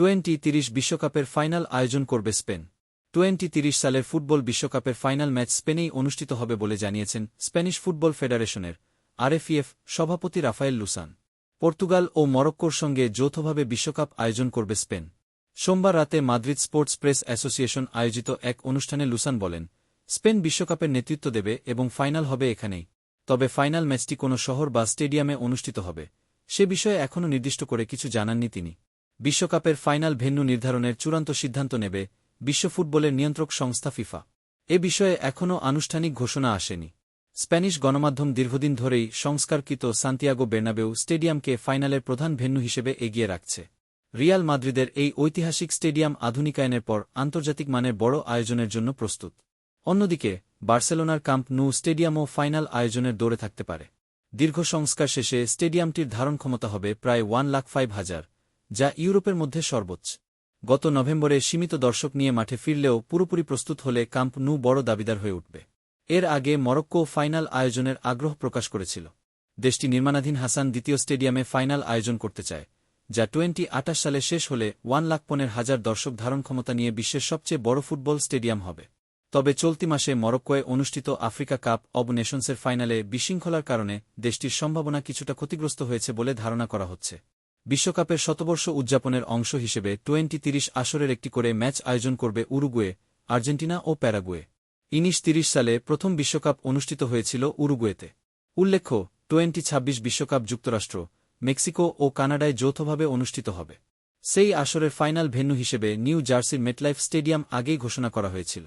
Twenty তিরিশ বিশ্বকাপের final আয়োজন করবে স্পেন। টোয়েন্টি তিরিশ সালের ফুটবল বিশ্বকাপের ফাইনাল ম্যাচ স্পেনেই অনুষ্ঠিত হবে বলে জানিয়েছেন স্প্যানিশ ফুটবল ফেডারেশনের আরএফইএফ সভাপতি রাফায়েল লুসান। পর্তুগাল ও মরক্কোর সঙ্গে যৌথভাবে বিশ্বকাপ আয়োজন করবে স্পেন। সোমবার রাতে মাদ্রিদ স্পোর্টস প্রেস অ্যাসোসিয়েশন আয়োজিত এক অনুষ্ঠানে লুসান বলেন, স্পেন বিশ্বকাপের নেতৃত্ব দেবে এবং ফাইনাল হবে এখানেই। তবে ফাইনাল ম্যাচটি কোনো শহর বা স্টেডিয়ামে অনুষ্ঠিত হবে। সে বিষয়ে এখনও নির্দিষ্ট করে কিছু জানাননি তিনি। বিশ্বকাপের ফাইনাল ভেন্যু নির্ধারণের চূড়ান্ত সিদ্ধান্ত নেবে বিশ্ব ফুটবলের নিয়ন্ত্রক সংস্থা ফিফা। এ বিষয়ে এখনও আনুষ্ঠানিক ঘোষণা আসেনি। স্প্যানিশ গণমাধ্যম দীর্ঘদিন ধরেই সংস্কারকৃত সান্তিয়াগো বের্নাবেউ স্টেডিয়ামকে ফাইনালের প্রধান ভেন্যু হিসেবে এগিয়ে রাখছে। রিয়াল মাদ্রিদের এই ঐতিহাসিক স্টেডিয়াম আধুনিকায়নের পর আন্তর্জাতিক মানের বড় আয়োজনের জন্য প্রস্তুত। অন্যদিকে, বার্সেলোনার কাম্প নু স্টেডিয়ামও ফাইনাল আয়োজনের দৌড়ে থাকতে পারে। দীর্ঘ সংস্কার শেষে স্টেডিয়ামটির ধারণ ক্ষমতা হবে প্রায় ওয়ান লাখ ফাইভ হাজার। যা ইউরোপের মধ্যে সর্বোচ্চ। গত নভেম্বরে সীমিত দর্শক নিয়ে মাঠে ফিরলেও পুরোপুরি প্রস্তুত হলে কাম্প নু বড় দাবিদার হয়ে উঠবে। এর আগে মরক্কো ফাইনাল আয়োজনের আগ্রহ প্রকাশ করেছিল। দেশটি নির্মাণাধীন হাসান দ্বিতীয় স্টেডিয়ামে ফাইনাল আয়োজন করতে চায়, যা টোয়েন্টি আটাশ সালে শেষ হলে ওয়ান লাখ পনেরো হাজার দর্শক ধারণ ক্ষমতা নিয়ে বিশ্বের সবচেয়ে বড় ফুটবল স্টেডিয়াম হবে। তবে চলতি মাসে মরক্কোয় অনুষ্ঠিত আফ্রিকা কাপ অব নেশনসের ফাইনালে বিশৃঙ্খলার কারণে দেশটির সম্ভাবনা কিছুটা ক্ষতিগ্রস্ত হয়েছে বলে ধারণা করা হচ্ছে। বিশ্বকাপের শতবর্ষ উদযাপনের অংশ হিসেবে টোয়েন্টি তিরিশ আসরের একটি করে ম্যাচ আয়োজন করবে উরুগুয়ে, আর্জেন্টিনা ও প্যারাগুয়ে। ইনিশ তিরিশ সালে প্রথম বিশ্বকাপ অনুষ্ঠিত হয়েছিল উরুগুয়েতে। উল্লেখ্য, টোয়েন্টি ছাব্বিশ বিশ্বকাপ যুক্তরাষ্ট্র, মেক্সিকো ও কানাডায় যৌথভাবে অনুষ্ঠিত হবে। সেই আসরের ফাইনাল ভেন্যু হিসেবে নিউ জার্সির মেটলাইফ স্টেডিয়াম আগেই ঘোষণা করা হয়েছিল।